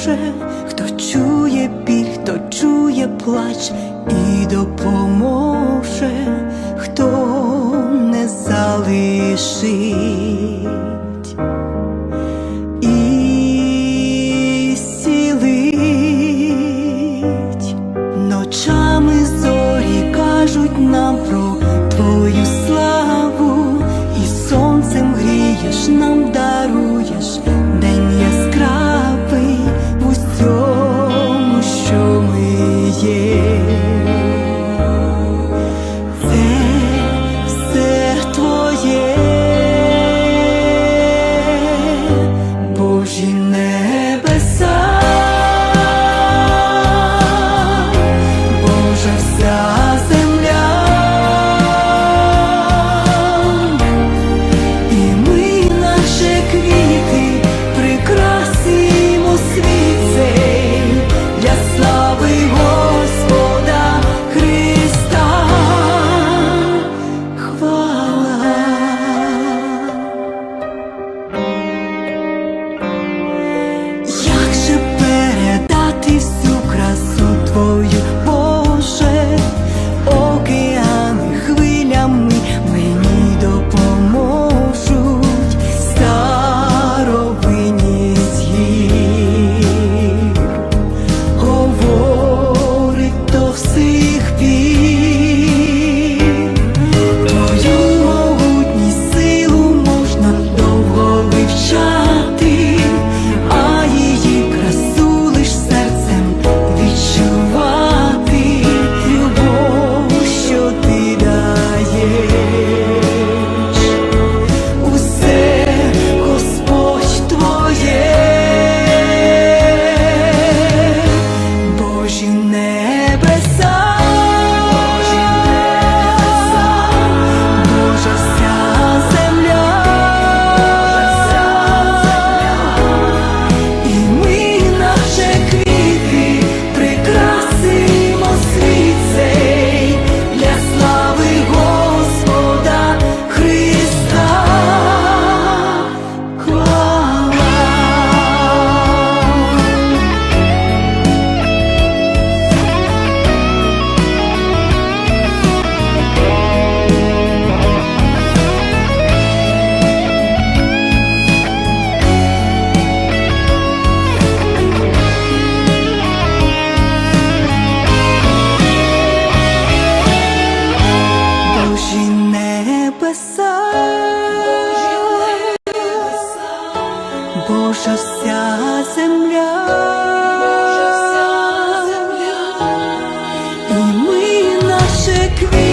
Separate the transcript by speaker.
Speaker 1: Боже, хто чує біль, хто чує плач і допоможе, хто не залишить. Божа вся земля, Божа вся земля, і ми наше квіти.